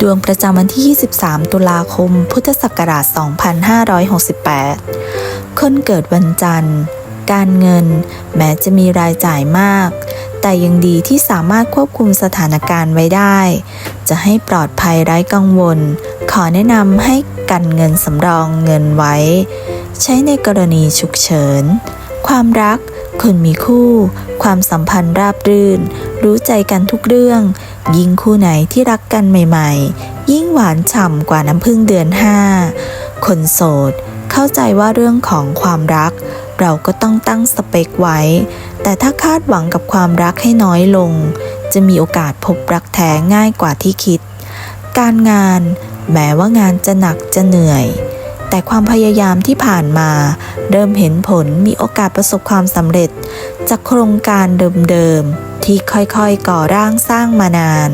ดวงประจำวันที่ 23 ตุลาคม พุทธศักราช 2568 คนเกิดวันจันทร์ การเงิน แม้จะมีรายจ่ายมาก แต่ยังดีที่สามารถควบคุมสถานการณ์ไว้ได้ จะให้ปลอดภัยไร้กังวล ขอแนะนำให้กันเงินสำรองเงินไว้ ใช้ในกรณีฉุกเฉิน ความรัก คนมีคู่ ความสัมพันธ์ราบรื่น รู้ใจกันทุกเรื่อง ยิ่งคู่ไหนที่รักกันใหม่ๆ ยิ่งหวานฉ่ำกว่าน้ำพึ่งเดือนห้าคนโสด เข้าใจว่าเรื่องของความรัก เราก็ต้องตั้งสเปคไว้ แต่ถ้าคาดหวังกับความรักให้น้อยลง จะมีโอกาสพบรักแท้ง่ายกว่าที่คิด การงาน แม้ว่างานจะหนักจะเหนื่อย แต่ความพยายามที่ผ่านมา เริ่มเห็นผลมีโอกาสประสบความสำเร็จ จากโครงการเดิมๆที่ค่อยๆก่อร่างสร้างมานาน